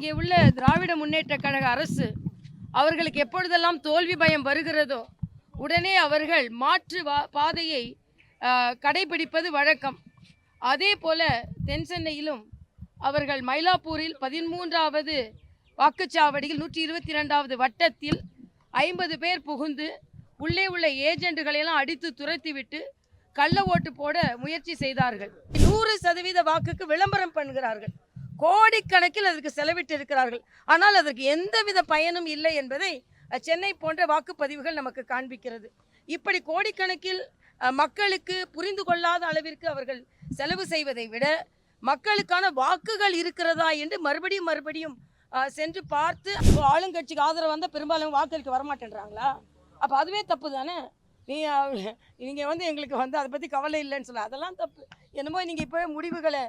இங்கே உள்ள திராவிட முன்னேற்ற கழக அரசு அவர்களுக்கு எப்பொழுதெல்லாம் தோல்வி பயம் வருகிறதோ உடனே அவர்கள் மாற்று பாதையை கடைபிடிப்பது வழக்கம். அதே போல தென்சென்னையிலும் அவர்கள் மயிலாப்பூரில் பதிமூன்றாவது வாக்குச்சாவடியில் நூற்றி இருபத்தி ரெண்டாவது வட்டத்தில் ஐம்பது பேர் புகுந்து உள்ளே உள்ள ஏஜெண்டுகளை எல்லாம் அடித்து துரத்திவிட்டு கள்ள ஓட்டு போட முயற்சி செய்தார்கள். நூறு சதவீத வாக்குக்கு விளம்பரம் பண்ணுகிறார்கள். கோடிக்கணக்கில் அதற்கு செலவிட்டு இருக்கிறார்கள் ஆனால் அதற்கு எந்தவித பயனும் இல்லை என்பதை சென்னை போன்ற வாக்குப்பதிவுகள் நமக்கு காண்பிக்கிறது. இப்படி கோடிக்கணக்கில் மக்களுக்கு புரிந்து கொள்ளாத அளவிற்கு அவர்கள் செலவு செய்வதை விட மக்களுக்கான வாக்குகள் இருக்கிறதா என்று மறுபடியும் மறுபடியும் சென்று பார்த்து ஆளுங்கட்சிக்கு ஆதரவு வந்தால் பெரும்பாலும் வாக்களிக்க வரமாட்டேன்றாங்களா? அப்போ அதுவே தப்பு தானே? நீ நீங்கள் வந்து எங்களுக்கு வந்து அதை பற்றி கவலை இல்லைன்னு சொல்ல அதெல்லாம் தப்பு. என்னமோ நீங்கள் இப்போவே முடிவுகளை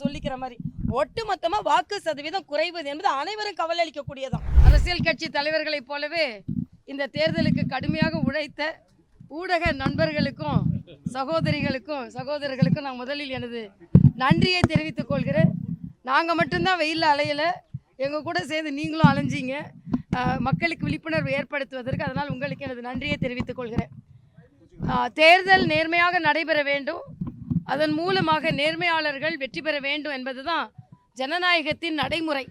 சொல்லிக்கிற மாதிரி. ஒட்டுமொத்தமாக வாக்கு சதவீதம் குறைவது என்பது அனைவரும் கவலை அளிக்கக்கூடியதான் அரசியல் கட்சி தலைவர்களைப் போலவே இந்த தேர்தலுக்கு கடுமையாக உழைத்த ஊடக நண்பர்களுக்கும் சகோதரிகளுக்கும் சகோதரர்களுக்கும் நான் முதலில் எனது நன்றியை தெரிவித்துக் கொள்கிறேன். நாங்கள் மட்டும்தான் வெயிலில் அலையலை. எங்கள் கூட சேர்ந்து நீங்களும் அலைஞ்சீங்க. மக்களுக்கு விழிப்புணர்வு ஏற்படுத்துவதற்கு அதனால் உங்களுக்கு எனது நன்றியை தெரிவித்துக் கொள்கிறேன். தேர்தல் நேர்மையாக நடைபெற வேண்டும். அதன் மூலமாக நேர்மையாளர்கள் வெற்றி பெற வேண்டும் என்பது தான் ஜனநாயகத்தின் நடைமுறை.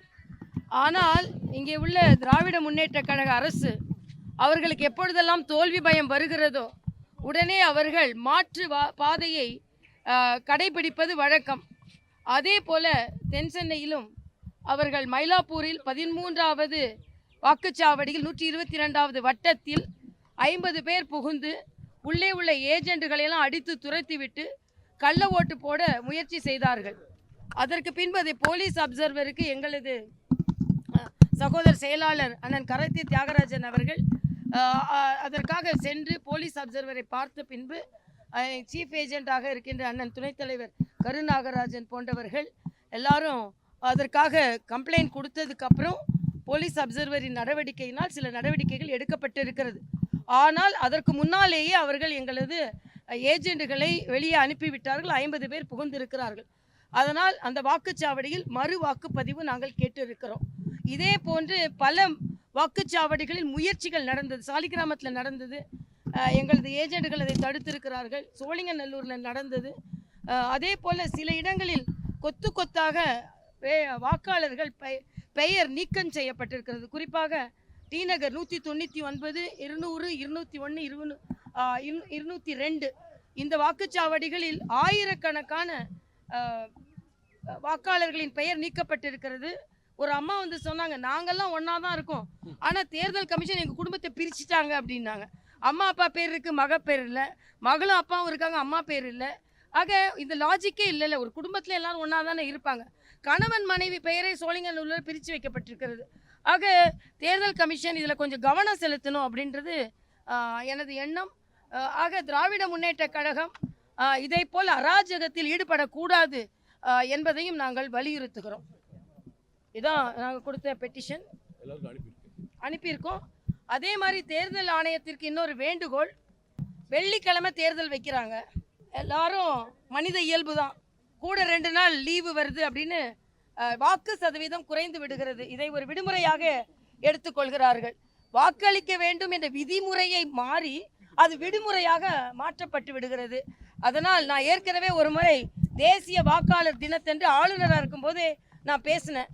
ஆனால் இங்கே உள்ள திராவிட முன்னேற்ற கழக அரசு அவர்களுக்கு எப்பொழுதெல்லாம் தோல்வி பயம் வருகிறதோ உடனே அவர்கள் மாற்று வா பாதையை கடைபிடிப்பது வழக்கம். அதே போல தென் சென்னையிலும் அவர்கள் மயிலாப்பூரில் பதிமூன்றாவது வாக்குச்சாவடியில் நூற்றி இருபத்தி ரெண்டாவது வட்டத்தில் ஐம்பது பேர் புகுந்து உள்ளே உள்ள ஏஜெண்டுகளையெல்லாம் அடித்து துரத்திவிட்டு கள்ள ஓட்டு போட முயற்சி செய்தார்கள். அதற்கு பின்பு அதை போலீஸ் அப்சர்வருக்கு எங்களது அஹ், சகோதரர் செயலாளர் அண்ணன் கரத்தி தியாகராஜன் அவர்கள் அதற்காக சென்று போலீஸ் அப்சர்வரை பார்த்த பின்பு சீஃப் ஏஜெண்டாக இருக்கின்ற அண்ணன் துணைத் தலைவர் கருநாகராஜன் போன்றவர்கள் எல்லாரும் அதற்காக கம்ப்ளைண்ட் கொடுத்ததுக்கப்புறம் போலீஸ் அப்சர்வரின் நடவடிக்கையினால் சில நடவடிக்கைகள் எடுக்கப்பட்டிருக்கிறது. ஆனால் அதற்கு முன்னாலேயே அவர்கள் எங்களது ஏஜெண்டுகளை வெளியே அனுப்பிவிட்டார்கள். ஐம்பது பேர் புகுந்திருக்கிறார்கள். அதனால் அந்த வாக்குச்சாவடியில் மறு வாக்குப்பதிவு நாங்கள் கேட்டிருக்கிறோம். இதே போன்று பல வாக்குச்சாவடிகளில் முயற்சிகள் நடந்தது. சாலிகிராமத்தில் நடந்தது. எங்களது ஏஜெண்டுகள் அதை தடுத்திருக்கிறார்கள். சோழிங்கநல்லூரில் நடந்தது. அதே போல் சில இடங்களில் கொத்து கொத்தாக வாக்காளர்கள் பெயர் நீக்கம் செய்யப்பட்டிருக்கிறது. குறிப்பாக டி நகர் நூற்றி தொண்ணூற்றி ஒன்பது இருநூறு இருநூற்றி ஒன்று இருநூ இருநூற்றி ரெண்டு. இந்த வாக்குச்சாவடிகளில் ஆயிரக்கணக்கான வாக்காளர்களின் பெயர் நீக்கப்பட்டிருக்கிறது. ஒரு அம்மா வந்து சொன்னாங்க நாங்கெல்லாம் ஒன்றா தான் இருக்கோம். ஆனால் தேர்தல் கமிஷன் எங்கள் குடும்பத்தை பிரிச்சுட்டாங்க அப்படின்னாங்க. அம்மா அப்பா பேர் இருக்குது மக பேர் இல்லை. மகளும் அப்பாவும் இருக்காங்க அம்மா பேர் இல்லை. ஆக இந்த லாஜிக்கே இல்லைல்ல. ஒரு குடும்பத்தில் எல்லாரும் ஒன்றா தானே இருப்பாங்க. கணவன் மனைவி பெயரை சோழிங்கநல்லூரில் பிரித்து வைக்கப்பட்டிருக்கிறது. ஆக தேர்தல் கமிஷன் இதில் கொஞ்சம் கவனம் செலுத்தணும் அப்படின்றது எனது எண்ணம். ஆக திராவிட முன்னேற்ற கழகம் இதை போல் அராஜகத்தில் ஈடுபடக்கூடாது என்பதையும் நாங்கள் வலியுறுத்துகிறோம். இதான் நாங்கள் கொடுத்த பெட்டிஷன் அனுப்பியிருக்கோம். அதே மாதிரி தேர்தல் ஆணையத்திற்கு இன்னொரு வேண்டுகோள். வெள்ளிக்கிழமை தேர்தல் வைக்கிறாங்க. எல்லாரும் மனித இயல்பு தான். கூட ரெண்டு நாள் லீவு வருது அப்படின்னு வாக்கு சதவீதம் குறைந்து விடுகிறது. இதை ஒரு விடுமுறையாக எடுத்துக்கொள்கிறார்கள். வாக்களிக்க வேண்டும் என்ற விதிமுறையை மாறி அது விடுமுறையாக மாற்றப்பட்டு விடுகிறது. அதனால் நான் ஏற்கனவே ஒரு முறை தேசிய வாக்காளர் தினத்தன்று ஆளுநராக இருக்கும்போதே நான் பேசினேன்.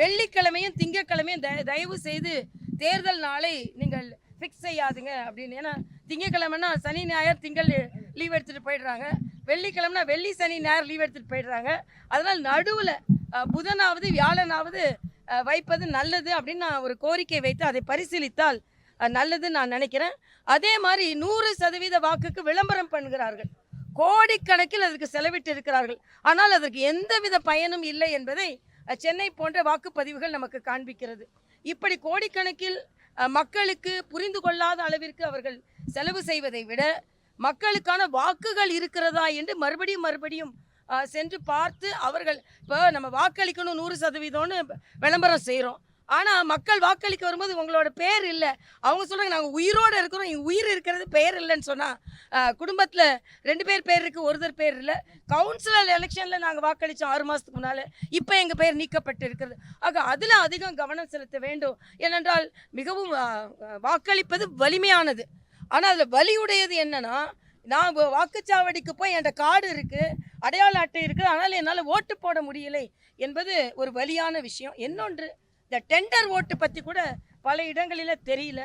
வெள்ளிக்கிழமையும் திங்கட்கிழமையும் த தயவு செய்து தேர்தல் நாளை நீங்கள் ஃபிக்ஸ் செய்யாதுங்க அப்படின்னு. ஏன்னா திங்கக்கிழமைனா சனி ஞாயிறு திங்கள் லீவ் எடுத்துகிட்டு போயிடுறாங்க. வெள்ளிக்கிழமைனா வெள்ளி சனி ஞாயிறு லீவ் எடுத்துகிட்டு போயிடுறாங்க. அதனால் நடுவில் புதனாவது வியாழனாவது வைப்பது நல்லது அப்படின்னு நான் ஒரு கோரிக்கை வைத்து அதை பரிசீலித்தால் நல்லதுன்னு நான் நினைக்கிறேன். அதே மாதிரி நூறு சதவீத வாக்குக்கு விளம்பரம் பண்ணுகிறார்கள். கோடிக்கணக்கில் அதற்கு செலவிட்டு இருக்கிறார்கள் ஆனால் அதற்கு எந்தவித பயனும் இல்லை என்பதை சென்னை போன்ற வாக்குப்பதிவுகள் நமக்கு காண்பிக்கிறது. இப்படி கோடிக்கணக்கில் மக்களுக்கு புரிந்து கொள்ளாத அளவிற்கு அவர்கள் செலவு செய்வதை விட மக்களுக்கான வாக்குகள் இருக்கிறதா என்று மறுபடியும் மறுபடியும் சென்று பார்த்து அவர்கள் இப்போ நம்ம வாக்களிக்கணும் நூறு சதவீதம்னு விளம்பரம் செய்கிறோம் ஆனால் மக்கள் வாக்களிக்க வரும்போது உங்களோட பேர் இல்லை. அவங்க சொல்கிறாங்க நாங்கள் உயிரோடு இருக்கிறோம். எங்கள் உயிர் இருக்கிறது பெயர் இல்லைன்னு சொன்னால் குடும்பத்தில் ரெண்டு பேர் பேர் இருக்குது ஒருத்தர் பேர் இல்லை. கவுன்சிலர் எலெக்ஷனில் நாங்கள் வாக்களித்தோம் ஆறு மாதத்துக்கு முன்னால். இப்போ எங்கள் பேர் நீக்கப்பட்டு இருக்கிறது. ஆக அதில் அதிகம் கவனம் செலுத்த வேண்டும். ஏனென்றால் மிகவும் வாக்களிப்பது வலிமையானது. ஆனால் அதில் வலியுடையது என்னென்னா நான் வாக்குச்சாவடிக்கு போய் என்கிட்ட கார்டு இருக்குது அடையாள அட்டை இருக்குது. ஆனால் என்னால் ஓட்டு போட முடியலை என்பது ஒரு வலியான விஷயம். இன்னொன்று இந்த டெண்டர் ஓட்டு பற்றி கூட பல இடங்களில் தெரியல.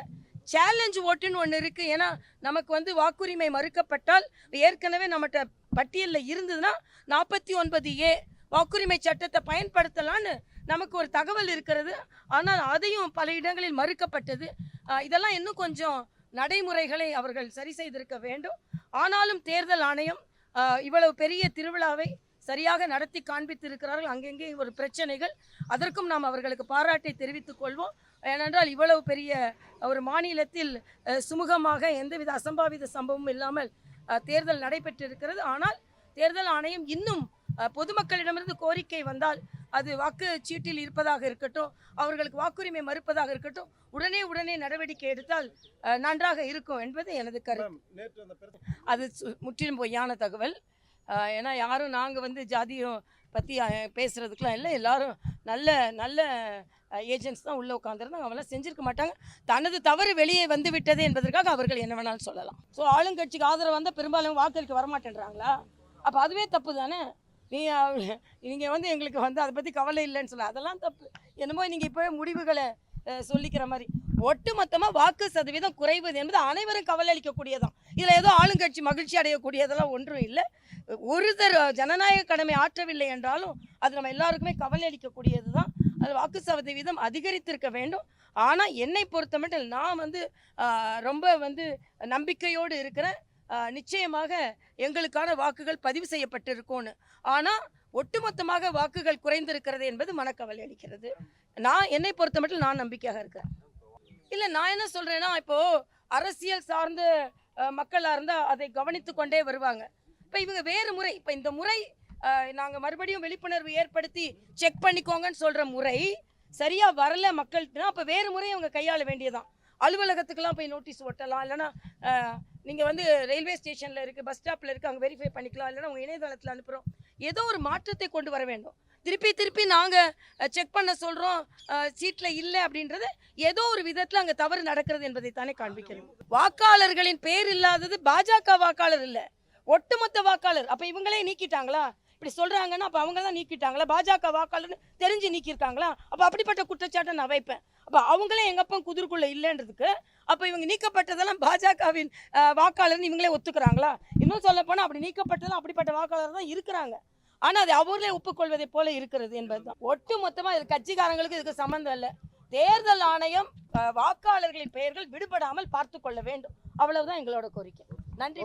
சேலஞ்ச் ஓட்டுன்னு ஒன்று இருக்குது ஏன்னா நமக்கு வந்து வாக்குரிமை மறுக்கப்பட்டால் ஏற்கனவே நம்மகிட்ட பட்டியலில் இருந்ததுன்னா நாற்பத்தி ஒன்பது ஏ வாக்குரிமை சட்டத்தை பயன்படுத்தலான்னு நமக்கு ஒரு தகவல் இருக்கிறது. ஆனால் அதையும் பல இடங்களில் மறுக்கப்பட்டது. இதெல்லாம் இன்னும் கொஞ்சம் நடைமுறைகளை அவர்கள் சரி செய்திருக்க வேண்டும். ஆனாலும் தேர்தல் ஆணையம் இவ்வளவு பெரிய திருவிழாவை சரியாக நடத்தி காண்பித்திருக்கிறார்கள். அங்கங்கே ஒரு பிரச்சனைகள். அதற்கும் நாம் அவர்களுக்கு பாராட்டை தெரிவித்துக் கொள்வோம். ஏனென்றால் இவ்வளவு பெரிய ஒரு மாநிலத்தில் சுமூகமாக எந்தவித அசம்பாவித சம்பவமும் இல்லாமல் தேர்தல் நடைபெற்றிருக்கிறது. ஆனால் தேர்தல் ஆணையம் இன்னும் பொதுமக்களிடமிருந்து கோரிக்கை வந்தால் அது வாக்குச்சீட்டில் இருப்பதாக இருக்கட்டும் அவர்களுக்கு வாக்குரிமை மறுப்பதாக இருக்கட்டும் உடனே உடனே நடவடிக்கை எடுத்தால் நன்றாக இருக்கும் என்பது எனது கருத்து. அது முற்றிலும் பொய்யான தகவல். ஏன்னா யாரும் நாங்கள் வந்து ஜாதியம் பற்றி பேசுகிறதுக்கெலாம் இல்லை. எல்லோரும் நல்ல நல்ல ஏஜென்ட்ஸ் தான் உள்ளே உட்காந்துருந்தாங்க அவங்களாம் செஞ்சிருக்க மாட்டாங்க. தனது தவறு வெளியே வந்து விட்டது என்பதற்காக அவர்கள் என்ன வேணாலும் சொல்லலாம். ஸோ ஆளுங்கட்சிக்கு ஆதரவு வந்தால் பெரும்பாலும் வாக்களிக்க வரமாட்டேன்றாங்களா? அப்போ அதுவே தப்பு தானே? நீ நீங்கள் வந்து எங்களுக்கு வந்து அதை பற்றி கவலை இல்லைன்னு சொல்ல அதெல்லாம் தப்பு. என்னமோ நீங்கள் இப்போவே முடிவுகளை சொல்லிக்கிற மாதிரி. ஒட்டுமொத்தமாக வாக்கு சதவீதம் குறைவது என்பது அனைவரும் கவலை அளிக்கக்கூடியதான் இதில் ஏதோ ஆளுங்கட்சி மகிழ்ச்சி அடையக்கூடியதெல்லாம் ஒன்றும் இல்லை. ஒருத்தர் ஜனநாயக கடமை ஆற்றவில்லை என்றாலும் அது நம்ம எல்லாருக்குமே கவலை அளிக்கக்கூடியது தான் அது வாக்கு சதவீதம் அதிகரித்திருக்க வேண்டும். ஆனால் என்னை பொறுத்த மட்டும் நான் வந்து ரொம்ப வந்து நம்பிக்கையோடு இருக்கிறேன். நிச்சயமாக எங்களுக்கான வாக்குகள் பதிவு செய்யப்பட்டிருக்கும்னு. ஆனால் ஒட்டுமொத்தமாக வாக்குகள் குறைந்திருக்கிறது என்பது மனக்கவலை அளிக்கிறது நான் என்னை பொறுத்த மட்டும் நான் நம்பிக்கையாக இருக்கிறேன். இல்லை நான் என்ன சொல்கிறேன்னா இப்போது அரசியல் சார்ந்த மக்களாக இருந்தால் அதை கவனித்து கொண்டே வருவாங்க. இப்போ இவங்க வேறு முறை இப்போ இந்த முறை நாங்கள் மறுபடியும் விழிப்புணர்வு ஏற்படுத்தி செக் பண்ணிக்கோங்கன்னு சொல்கிற முறை சரியாக வரல மக்கள்கிட்ட அப்போ வேறு முறை அவங்க கையாள வேண்டியதான் அலுவலகத்துக்கெல்லாம் போய் நோட்டீஸ் ஒட்டலாம் இல்லைன்னா நீங்கள் வந்து ரயில்வே ஸ்டேஷனில் இருக்குது பஸ் ஸ்டாப்பில் இருக்குது அங்கே வெரிஃபை பண்ணிக்கலாம் இல்லைன்னா உங்கள் இணையதளத்தில் அனுப்புகிறோம் ஏதோ ஒரு மாற்றத்தை கொண்டு வர வேண்டும். திருப்பி திருப்பி நாங்கள் செக் பண்ண சொல்கிறோம் சீட்டில் இல்லை அப்படின்றது ஏதோ ஒரு விதத்தில் அங்கே தவறு நடக்கிறது என்பதை தானே காண்பிக்கிறோம் வாக்காளர்களின் பேர் இல்லாதது பாஜக வாக்காளர் இல்லை. ஒட்டுமொத்த வாக்காளர். அப்போ இவங்களே நீக்கிட்டாங்களா? இப்படி சொல்கிறாங்கன்னா அப்போ அவங்க தான் நீக்கிட்டாங்களா? பாஜக வாக்காளர்னு தெரிஞ்சு நீக்கியிருக்காங்களா? அப்போ அப்படிப்பட்ட குற்றச்சாட்டை நான் வைப்பேன். அப்போ அவங்களே எங்கள் அப்பா குதிர்க்குள்ளே இல்லைன்றதுக்கு அப்போ இவங்க நீக்கப்பட்டதெல்லாம் பாஜகவின் வாக்காளர்னு இவங்களே ஒத்துக்கிறாங்களா? இன்னும் சொல்லப்போனால் அப்படி நீக்கப்பட்டதெல்லாம் அப்படிப்பட்ட வாக்காளர் தான் இருக்கிறாங்க. ஆனால் அது அவர்களே ஒப்புக்கொள்வதை போல இருக்கிறது என்பதுதான். ஒட்டு மொத்தமாக இது கட்சிக்காரங்களுக்கு இதுக்கு சம்மந்தம் இல்லை. தேர்தல் ஆணையம் வாக்காளர்களின் பெயர்கள் விடுபடாமல் பார்த்து கொள்ள வேண்டும். அவ்வளவுதான் எங்களோட கோரிக்கை. நன்றி